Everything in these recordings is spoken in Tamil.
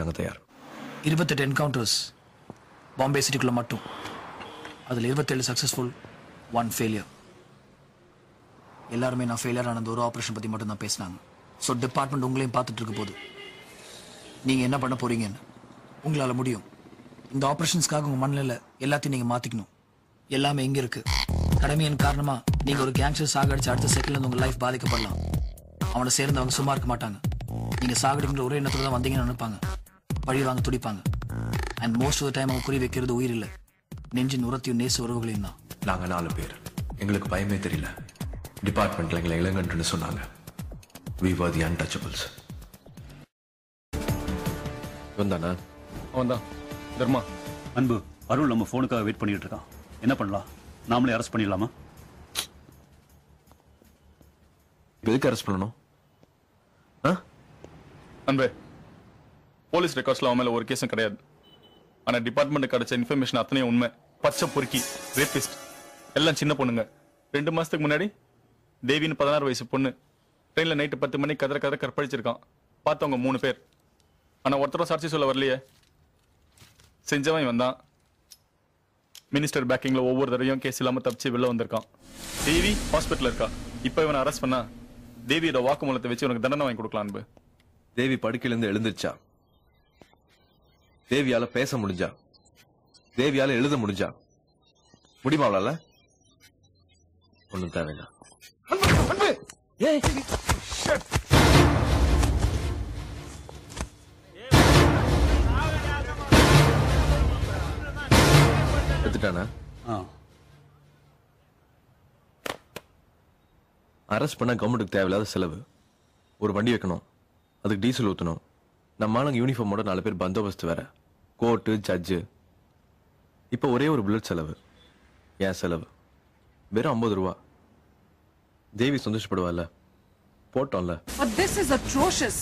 செய்யறதுக்கு தயார். இருபத்தெட்டு என்கவுண்டர்ஸ் பாம்பே சிட்டிக்குள்ள மட்டும். அதில் இருபத்தேழு சக்ஸஸ்ஃபுல் ஒன் ஃபெயிலியர் எல்லாருமே நான் ஃபெயிலியர் ஆனது ஒரு ஆப்ரேஷன் பற்றி மட்டும் தான் பேசினாங்க. ஸோ டிபார்ட்மெண்ட் உங்களையும் பார்த்துட்டு இருக்க போது நீங்கள் என்ன பண்ண போறீங்கன்னு. உங்களால் முடியும். இந்த ஆப்ரேஷன்ஸ்க்காக உங்கள் மண்ணில் எல்லாத்தையும் நீங்கள் மாற்றிக்கணும் எல்லாமே எங்கே இருக்கு. கடமையின் காரணமா நீங்கள் ஒரு கேங்ஸ்டர் சாகடிச்சு அடுத்த செகண்ட்ல உங்கள் லைஃப் பாதிக்கப்படலாம். அவனை சேர்ந்தவங்க சும்மா இருக்க மாட்டாங்க. நீங்கள் சாகடிக்கிற ஒரே எண்ணத்தில் தான் வந்தீங்கன்னு நினைப்பாங்க. பழி வாங்க துடிப்பாங்க. And most of the time அவங்க குறி வைக்கிறது உயிர் இல்லை நெஞ்சின் உரத்தையும் நேச உறவுகளையும் தான். நாங்க நாலு பேர். எங்களுக்கு பயமே தெரியல. டிபார்ட்மெண்ட்ல எங்களை இளங்கன்றுன்னு சொன்னாங்க. வி வர் தி அன்டச்சபிள்ஸ் வந்தானா அவன் தான் தர்மா. அன்பு அருள் நம்ம ஃபோனுக்காக வெயிட் பண்ணிட்டு இருக்கான். என்ன பண்ணலாம்? நாமளே அரெஸ்ட் பண்ணிடலாமா? எதுக்கு அரெஸ்ட் பண்ணணும்? அன்பே போலீஸ் ரெக்கார்ட்ஸ்ல அவன் மேல ஒரு கேஸும் கிடையாது. ஆனா டிபார்ட்மெண்ட் கிடைச்ச இன்ஃபர்மேஷன் அத்தனையும் உண்மை. பச்சை பொறுக்கி ரேபிஸ்ட் எல்லாம் சின்ன பொண்ணுங்க. ரெண்டு மாசத்துக்கு முன்னாடி தேவின்னு பதினாறு வயசு பொண்ணு ட்ரெயின்ல நைட்டு பத்து மணிக்கு கதற கதற கற்பழிச்சிருக்கான். பார்த்தவங்க மூணு பேர். ஆனா ஒருத்தரும் சாட்சி சொல்ல வரலையே. செஞ்சவன் வந்தான் மினிஸ்டர் பேக்கிங்ல ஒவ்வொரு தடவையும் கேஸ் இல்லாம தப்பிச்சு வெளில வந்திருக்கான். தேவி ஹாஸ்பிட்டல் இருக்கா. இப்ப இவனை அரெஸ்ட் பண்ணா தேவியோட வாக்குமூலத்தை வச்சு உனக்கு தண்டனை வாங்கி கொடுக்கலாம் அன்பு. தேவி படுக்கையிலிருந்து எழுந்திருச்சா? தேவியால பேச முடிஞ்சா? தேவியால எழுத முடிஞ்சா? முடியுமா அவளால? ஒண்ணும் தேவையில்ல. எடுத்துட்டானா? அரெஸ்ட் பண்ண கவர்மெண்ட்டுக்கு தேவையில்லாத செலவு. ஒரு வண்டி வைக்கணும். அதுக்கு டீசல் ஊற்றணும் நம்ம ஆளுங்க யூனிஃபார்மோட நாலு பேர் பந்தோபஸ்து வேற. Court judge. இப்போ ஒரே ஒரு புல்லட் செலவு. ஏன் செலவு? வெறும் ஐம்பது ரூபா. தேவி சந்தோஷப்படுவாள்ல. போட்டோம்ல. But this is atrocious.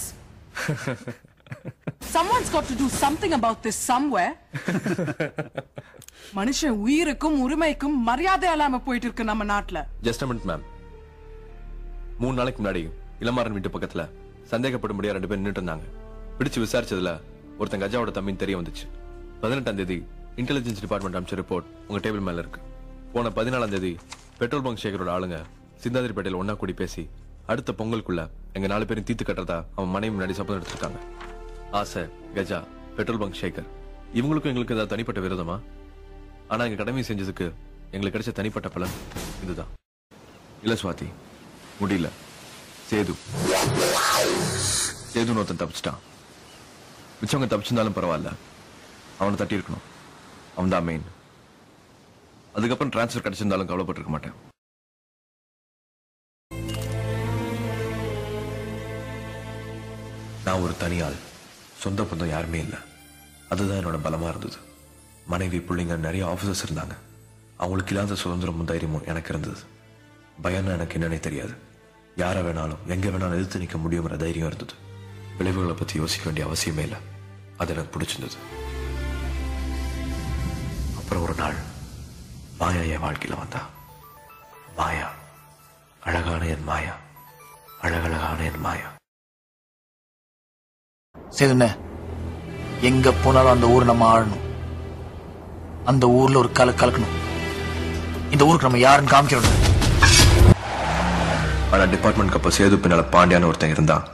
Someone's got to do something about this somewhere. மனுஷன் உயிருக்கும் உரிமைக்கும் மரியாதை இல்லாம போயிட்டு இருக்கு நம்ம நாட்டுல. ஜஸ்ட் மினிட் மேம் மூணு நாளைக்கு முன்னாடி இளமாறன் வீட்டு பக்கத்துல சந்தேகப்படும்படியா ரெண்டு பேர் நின்னுட்டு இருந்தாங்க. பிடிச்சு விசாரிச்சதுல ஒருத்தன் கஜாவோட தம்பின்னு தெரிய வந்துச்சு. பதினெட்டாம் தேதி இன்டெலிஜென்ஸ் டிபார்ட்மெண்ட் அமைச்ச ரிப்போர்ட் உங்க டேபிள் மேல இருக்கு. போன பதினாலாம் தேதி பெட்ரோல் பங்க் சேகரோட ஆளுங்க சிந்தாதிரிப்பேட்டையில் ஒன்றா கூடி பேசி அடுத்த பொங்கலுக்குள்ள எங்க நாலு பேரும் தீத்து கட்டுறதா அவன் மனைவி முன்னாடி சபதம் எடுத்திருக்காங்க. ஆசை கஜா பெட்ரோல் பங்க் சேகர் இவங்களுக்கும் எங்களுக்கு ஏதாவது தனிப்பட்ட விரோதமா? ஆனா எங்க கடமை செஞ்சதுக்கு எங்களுக்கு கிடைச்ச தனிப்பட்ட பலன் இதுதான். இல்ல சுவாதி முடியல. சேது. சேதுன்னு ஒருத்தன் தப்பிச்சிட்டான். மிச்சவங்க தப்பிச்சிருந்தாலும் பரவாயில்ல. அவனை தட்டி இருக்கணும் அவன் தான் மெயின் அதுக்கப்புறம் டிரான்ஸ்ஃபர் கிடைச்சிருந்தாலும் கவலைப்பட்டிருக்க மாட்டேன். நான் ஒரு தனியாள். சொந்த பந்தம் யாருமே இல்லை. அதுதான் என்னோட பலமாக இருந்தது. மனைவி பிள்ளைங்க நிறைய ஆஃபீஸர்ஸ் இருந்தாங்க. அவங்களுக்கு இல்லாத சுதந்திரமும் தைரியமும் எனக்கு இருந்தது. பயம்னா எனக்கு என்னன்னே தெரியாது. யாரை வேணாலும் எங்கே வேணாலும் எதிர்த்து நிற்க முடியுங்கிற தைரியம் இருந்தது. விளைவுகளை பற்றி யோசிக்க வேண்டிய அவசியமே இல்லை. அது எனக்கு பிடிச்சிருந்தது. அப்புறம் ஒரு நாள் மாயா என் வாழ்க்கையில வந்தா. மாயா அழகான என் மாயா அழகழகான என் மாயா. சேதுண்ணே எங்க போனாலும் அந்த ஊர் நம்ம ஆளணும். அந்த ஊர்ல ஒரு கல கலக்கணும். இந்த ஊருக்கு நம்ம யாருன்னு காமிக்கணும் ஆனா டிபார்ட்மெண்ட் அப்ப சேது பின்னால பாண்டியான்னு ஒருத்தன் இருந்தான்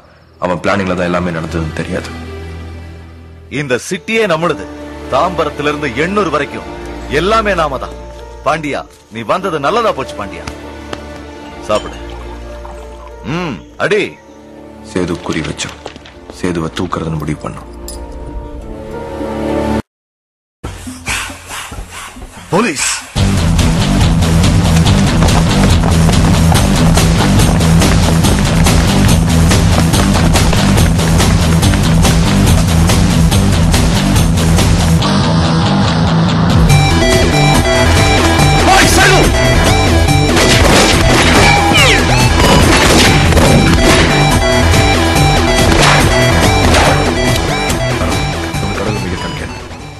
அவன் பிளானிங்ல தான் எல்லாமே நடந்ததுன்னு தெரியாது. இந்த சிட்டியே நம்மளுது. தாம்பரத்துல இருந்து எண்ணூர் வரைக்கும். எல்லாமே நாம தான். பாண்டியா நீ வந்தது நல்லதா போச்சு பாண்டியா. சாப்பிடு. ம் அடி. சேது குறி வச்சான். சேதுவை தூக்குறதுன்னு முடிவு பண்ணோம். போலீஸ்.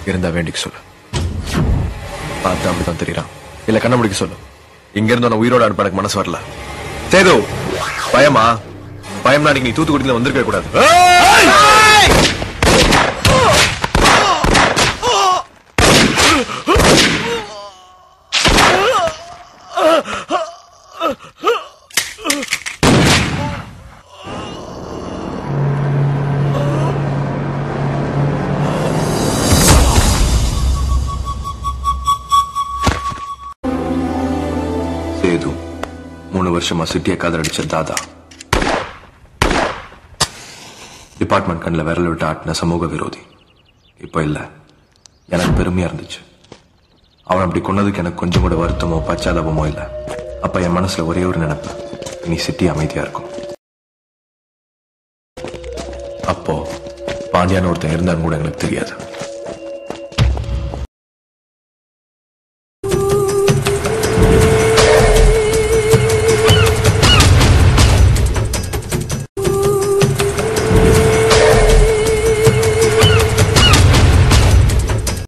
இருந்தா வேண்டிக்க சொல்லு. பார்த்தா அப்படிதான் தெரியறான். இல்ல கண்ண முடிக்க சொல்லு. இங்க இருந்து உயிரோட அனுப்ப எனக்கு மனசு வரல. சேது பயமா? பயம்னா நீ தூத்துக்குடியில வந்திருக்க கூடாது. வருஷமா சிட்டியை காதலடிச்ச தாதா. டிபார்ட்மெண்ட் கண்ணில் விரல் விட்டு ஆட்டின சமூக விரோதி. இப்போ இல்ல. எனக்கு பெருமையா இருந்துச்சு. அவன் அப்படி கொன்னதுக்கு எனக்கு கொஞ்சம் கூட வருத்தமோ பச்சாதாபமோ இல்ல. அப்ப என் மனசுல ஒரே ஒரு நினைப்பு. இனி சிட்டி அமைதியா இருக்கும். அப்போ பாண்டியான்னு ஒருத்தன் இருந்தான்னு கூட எனக்கு தெரியாது.